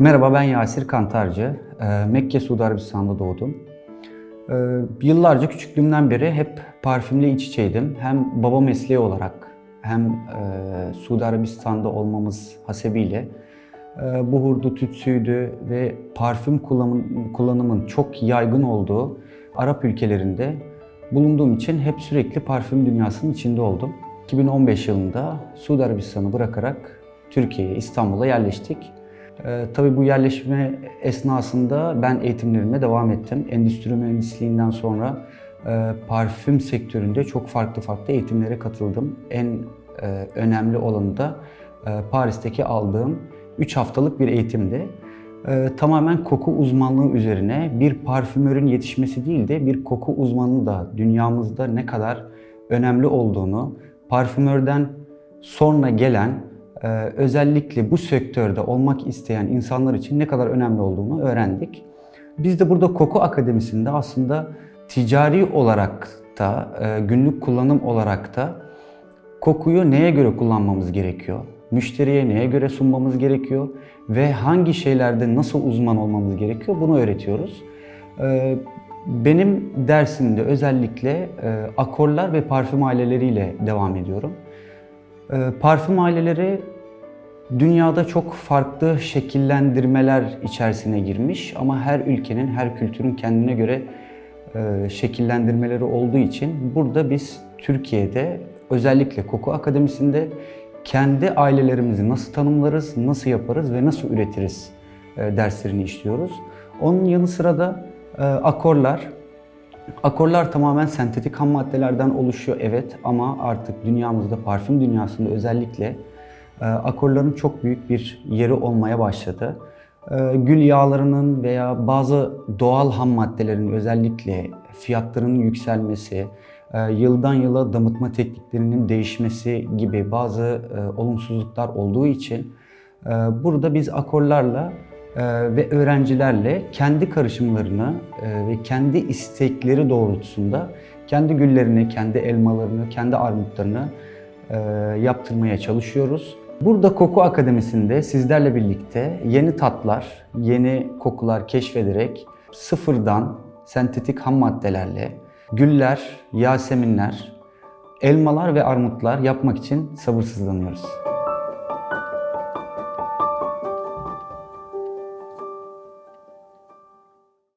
Merhaba ben Yasir Kantarcı. Ee, Mekke, Suudi Arabistan'da doğdum. Ee, Yıllarca küçüklüğümden beri hep parfümle iç içeydim. Hem baba mesleği olarak hem e, Suudi Arabistan'da olmamız hasebiyle e, buhurdu, tütsüydü ve parfüm kullanımın, kullanımın çok yaygın olduğu Arap ülkelerinde bulunduğum için hep sürekli parfüm dünyasının içinde oldum. 2015 yılında Suudi Arabistan'ı bırakarak Türkiye'ye, İstanbul'a yerleştik. Ee, tabii bu yerleşme esnasında ben eğitimlerime devam ettim. Endüstri mühendisliğinden sonra e, parfüm sektöründe çok farklı farklı eğitimlere katıldım. En e, önemli olanı da e, Paris'teki aldığım 3 haftalık bir eğitimdi. E, tamamen koku uzmanlığı üzerine bir parfümörün yetişmesi değil de bir koku uzmanı da dünyamızda ne kadar önemli olduğunu, parfümörden sonra gelen özellikle bu sektörde olmak isteyen insanlar için ne kadar önemli olduğunu öğrendik. Biz de burada Koku Akademisi'nde aslında ticari olarak da, e, günlük kullanım olarak da kokuyu neye göre kullanmamız gerekiyor? Müşteriye neye göre sunmamız gerekiyor? Ve hangi şeylerde nasıl uzman olmamız gerekiyor? Bunu öğretiyoruz. Ee, Benim dersimde özellikle e, akorlar ve parfüm aileleriyle devam ediyorum. Ee, Parfüm aileleri dünyada çok farklı şekillendirmeler içerisine girmiş ama her ülkenin, her kültürün kendine göre e, şekillendirmeleri olduğu için burada biz Türkiye'de özellikle Koku Akademisi'nde kendi ailelerimizi nasıl tanımlarız, nasıl yaparız ve nasıl üretiriz e, derslerini işliyoruz. Onun yanı sıra da e, akorlar, Akorlar tamamen sentetik ham maddelerden oluşuyor evet ama artık dünyamızda parfüm dünyasında özellikle e, akorların çok büyük bir yeri olmaya başladı. E, Gül yağlarının veya bazı doğal ham maddelerin özellikle fiyatlarının yükselmesi, e, yıldan yıla damıtma tekniklerinin değişmesi gibi bazı olumsuzluklar olduğu için burada biz akorlarla ve öğrencilerle kendi karışımlarını e, ve kendi istekleri doğrultusunda kendi güllerini, kendi elmalarını, kendi armutlarını e, yaptırmaya çalışıyoruz. Burada Koku Akademisi'nde sizlerle birlikte yeni tatlar, yeni kokular keşfederek sıfırdan sentetik ham maddelerle güller, yaseminler, elmalar ve armutlar yapmak için sabırsızlanıyoruz.